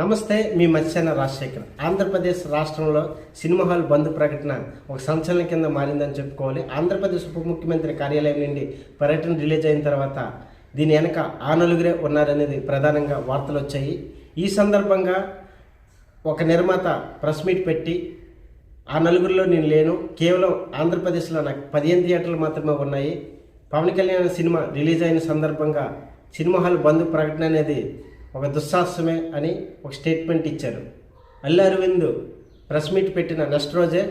నమస్తే మీ మత్స్యాన రాజశేఖర్. ఆంధ్రప్రదేశ్ రాష్ట్రంలో cinema hall బంద్ ప్రకటన ఒక సంచలనం కింద మారిందని చెప్పుకోవాలి. ఆంధ్రప్రదేశ్ ఉప ముఖ్యమంత్రి కార్యాలయం నుండి పర్యటన రిలీజ్ అయిన తర్వాత దీని వెనక ఆ నలుగురే ఉన్నారనేది ప్రధానంగా వార్తలు వచ్చాయి. ఈ సందర్భంగా ఒక నిర్మాత ప్రెస్ మీట్ పెట్టి ఆ నలుగురిలో నేను లేను. కేవలం ఆంధ్రప్రదేశ్లో నాకు పదిహేను థియేటర్లు మాత్రమే ఉన్నాయి. పవన్ కళ్యాణ్ సినిమా రిలీజ్ అయిన సందర్భంగా సినిమా హాల్ బంద్ ప్రకటన అనేది ఒక దుస్సాహసమే అని ఒక స్టేట్మెంట్ ఇచ్చారు. అల్లు అరవింద్ ప్రెస్ మీట్ పెట్టిన నెక్స్ట్ రోజే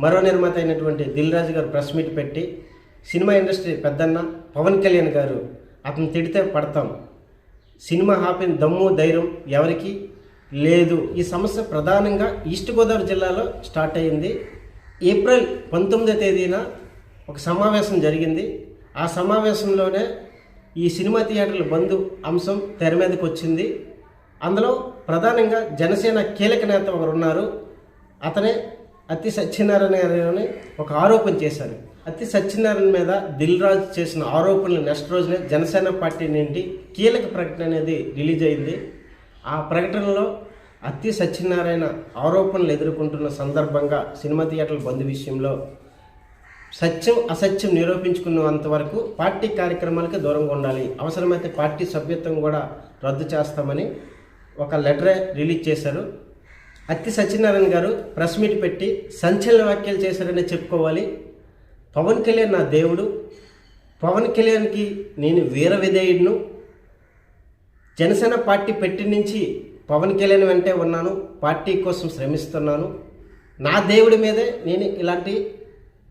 మరో నిర్మాత అయినటువంటి దిల్ రాజు గారు ప్రెస్ మీట్ పెట్టి సినిమా ఇండస్ట్రీ పెద్దన్న పవన్ కళ్యాణ్ గారు అతను తిడితే పడతాం. సినిమా ఆపిన దమ్ము ధైర్యం ఎవరికి లేదు. ఈ సమస్య ప్రధానంగా ఈస్ట్ గోదావరి జిల్లాలో స్టార్ట్ అయింది ఏప్రిల్ పంతొమ్మిదో తేదీన ఒక సమావేశం జరిగింది. ఆ సమావేశంలోనే ఈ సినిమా థియేటర్ల బంధు అంశం తెర మీదకి వచ్చింది. అందులో ప్రధానంగా జనసేన కీలక నేత ఒకరు ఉన్నారు అతనే అతి సత్యనారాయణ గారిని ఒక ఆరోపణ చేశారు. అతి సత్యనారాయణ మీద దిల్ రాజు చేసిన ఆరోపణలు నెక్స్ట్ రోజునే జనసేన పార్టీ నుండి కీలక ప్రకటన అనేది రిలీజ్ అయింది. ఆ ప్రకటనలో అతి సత్యనారాయణ ఆరోపణలు ఎదుర్కొంటున్న సందర్భంగా సినిమా థియేటర్ల బంద్ విషయంలో సత్యం అసత్యం నిరూపించుకున్నంత వరకు పార్టీ కార్యక్రమాలకి దూరంగా ఉండాలి. అవసరమైతే పార్టీ సభ్యత్వం కూడా రద్దు చేస్తామని ఒక లెటర్ రిలీజ్ చేశారు. అత్తి సత్యనారాయణ గారు ప్రెస్ మీట్ పెట్టి సంచలన వ్యాఖ్యలు చేశారని చెప్పుకోవాలి. పవన్ కళ్యాణ్ నా దేవుడు. పవన్ కళ్యాణ్కి నేను వీర విధేయుడును. జనసేన పార్టీ పెట్టి నుంచి పవన్ కళ్యాణ్ వెంటే ఉన్నాను. పార్టీ కోసం శ్రమిస్తున్నాను. నా దేవుడి మీదే నేను ఇలాంటి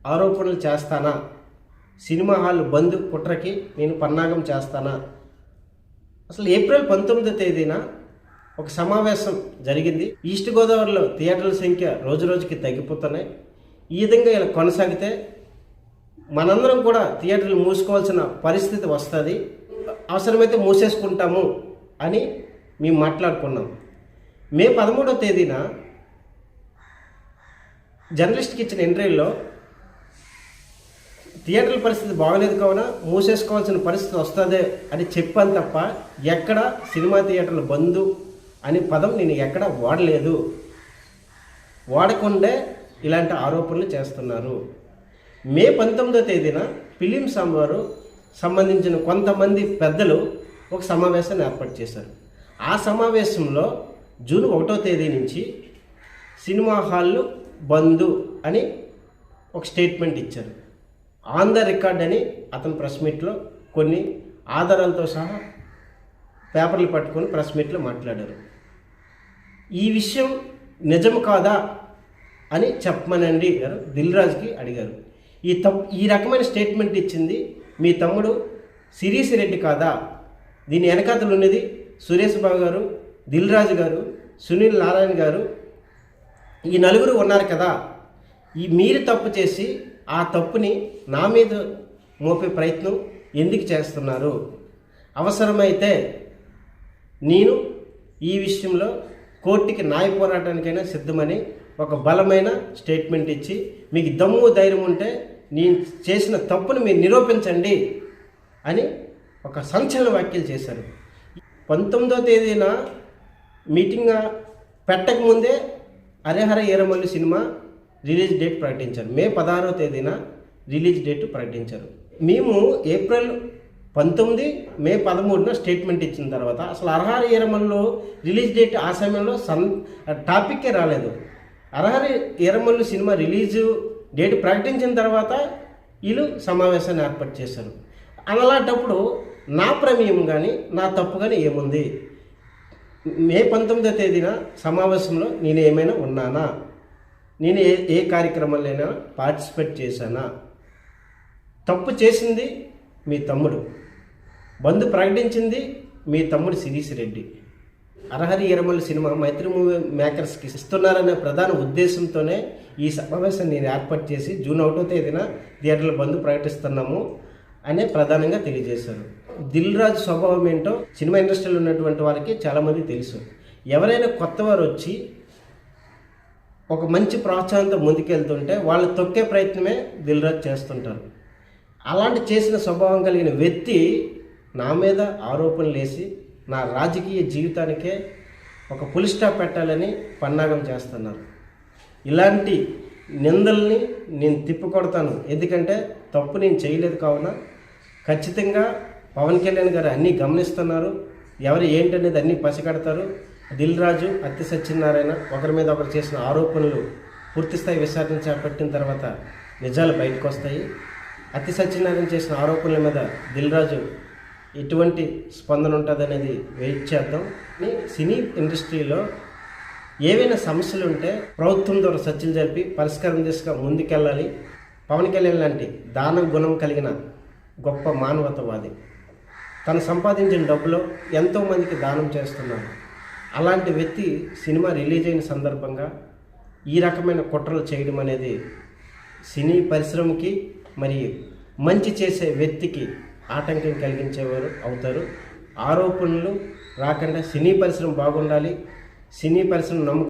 ఆరోపణలు చేస్తానా? సినిమా హాల్ బంద్ కుట్రకి నేను పన్నాగం చేస్తానా? అసలు ఏప్రిల్ పంతొమ్మిదో తేదీన ఒక సమావేశం జరిగింది. ఈస్ట్ గోదావరిలో థియేటర్ల సంఖ్య రోజు రోజుకి తగ్గిపోతున్నాయి. ఈ విధంగా ఇలా కొనసాగితే మనందరం కూడా థియేటర్లు మూసుకోవాల్సిన పరిస్థితి వస్తుంది. అవసరమైతే మూసేసుకుంటాము అని మేము మాట్లాడుకున్నాం. మే పదమూడవ తేదీన జర్నలిస్ట్కి ఇచ్చిన ఇంటర్వ్యూలో థియేటర్ల పరిస్థితి బాగలేదు కావున మూసేసుకోవాల్సిన పరిస్థితి వస్తుందే అని చెప్పాను తప్ప ఎక్కడ సినిమా థియేటర్లు బంద్ అనే పదం నేను ఎక్కడ వాడలేదు. వాడకుండే ఇలాంటి ఆరోపణలు చేస్తున్నారు. మే పంతొమ్మిదో తేదీన ఫిలిం వారు సంబంధించిన కొంతమంది పెద్దలు ఒక సమావేశాన్ని ఏర్పాటు చేశారు. ఆ సమావేశంలో జూన్ ఒకటో తేదీ నుంచి సినిమా హాళ్ళు బంద్ అని ఒక స్టేట్మెంట్ ఇచ్చారు. ఆన్ ద రికార్డ్ అని అతను ప్రెస్ మీట్లో కొన్ని ఆధారాలతో సహా పేపర్లు పట్టుకొని ప్రెస్ మీట్లో మాట్లాడారు. ఈ విషయం నిజం కాదా అని చెప్పమనండి గారు. దిల్రాజ్కి అడిగారు. ఈ తప్ ఈ రకమైన స్టేట్మెంట్ ఇచ్చింది మీ తమ్ముడు సిరీస్ రెడ్డి కాదా? దీని వెనకాతలు ఉన్నది సురేష్ బాబు గారు దిల్ రాజు గారు సునీల్ నారాయణ గారు. ఈ నలుగురు ఉన్నారు కదా. ఈ మీరు తప్పు చేసి ఆ తప్పుని నా మీద మోపే ప్రయత్నం ఎందుకు చేస్తున్నారు? అవసరమైతే నేను ఈ విషయంలో కోర్టుకి న్యాయ పోరాటానికైనా సిద్ధమని ఒక బలమైన స్టేట్మెంట్ ఇచ్చి మీకు దమ్ము ధైర్యం ఉంటే నేను చేసిన తప్పును మీరు నిరూపించండి అని ఒక సంచలన వ్యాఖ్యలు చేశారు. పంతొమ్మిదో తేదీన meeting పెట్టకముందే Harihara Veeramallu cinema release date ప్రకటించారు. మే పదహారో తేదీన రిలీజ్ డేట్ ప్రకటించారు. మేము ఏప్రిల్ పంతొమ్మిది మే పదమూడున స్టేట్మెంట్ ఇచ్చిన తర్వాత అసలు అర్హర ఈరమల్లో రిలీజ్ డేట్ ఆ సమయంలో సన్ టాపిక్కే రాలేదు. Harihara Veeramallu cinema release date ప్రకటించిన తర్వాత వీళ్ళు సమావేశాన్ని ఏర్పాటు చేశారు. అలాంటప్పుడు నా ప్రమేయం కానీ నా తప్పు కానీ ఏముంది? మే పంతొమ్మిదో తేదీన సమావేశంలో నేను ఏమైనా ఉన్నానా? నేను ఏ ఏ కార్యక్రమాలైనా పార్టిసిపేట్ చేశానా? తప్పు చేసింది మీ తమ్ముడు. బంధు ప్రకటించింది మీ తమ్ముడు శిరీష్ రెడ్డి. అర్హరి ఎరమల సినిమా మైత్రి మూవీ మేకర్స్కి ఇస్తున్నారనే ప్రధాన ఉద్దేశంతోనే ఈ సమావేశం నేను ఏర్పాటు చేసి జూన్ ఒకటో తేదీన థియేటర్ల బంధు ప్రకటిస్తున్నాము అనే ప్రధానంగా తెలియజేశారు. దిల్ రాజు స్వభావం ఏంటో సినిమా ఇండస్ట్రీలో ఉన్నటువంటి వారికి చాలామంది తెలుసు. ఎవరైనా కొత్త వారు వచ్చి ఒక మంచి ప్రోత్సాహంతో ముందుకెళ్తుంటే వాళ్ళు తొక్కే ప్రయత్నమే దిల్రాజ్ చేస్తుంటారు. అలాంటి చేసిన స్వభావం కలిగిన వ్యక్తి నా మీద ఆరోపణలు వేసి నా రాజకీయ జీవితానికే ఒక పులి స్టాప్ పెట్టాలని పన్నాగం చేస్తున్నారు. ఇలాంటి నిందల్ని నేను తిప్పికొడతాను. ఎందుకంటే తప్పు నేను చేయలేదు కావున ఖచ్చితంగా పవన్ కళ్యాణ్ గారు అన్నీ గమనిస్తున్నారు. ఎవరు ఏంటనేది అన్నీ పసిగడతారు. దిల్ రాజు అత్తి సత్యనారాయణ ఒకరి మీద ఒకరు చేసిన ఆరోపణలు పూర్తిస్థాయి విచారణ చేపట్టిన తర్వాత నిజాలు బయటకు వస్తాయి అత్తి సత్యనారాయణ చేసిన ఆరోపణల మీద దిల్ రాజు ఎటువంటి స్పందన ఉంటుంది అనేది వెయిట్ చేద్దాం. సినీ ఇండస్ట్రీలో ఏవైనా సమస్యలు ఉంటే ప్రభుత్వం ద్వారా చర్చలు జరిపి పరిష్కారం తీసుకు ముందుకెళ్ళాలి. పవన్ కళ్యాణ్ లాంటి దాన గుణం కలిగిన గొప్ప మానవతవాది తను సంపాదించిన డబ్బులో ఎంతోమందికి దానం చేస్తున్నాడు. అలాంటి వ్యక్తి సినిమా రిలీజ్ అయిన సందర్భంగా ఈ రకమైన కుట్రలు చేయడం అనేది సినీ పరిశ్రమకి మరి మంచి చేసే వ్యక్తికి ఆటంకం కలిగించేవారు అవుతారు. ఆరోపణలు రాకుండా సినీ పరిశ్రమ బాగుండాలి సినీ పరిశ్రమ నమ్ము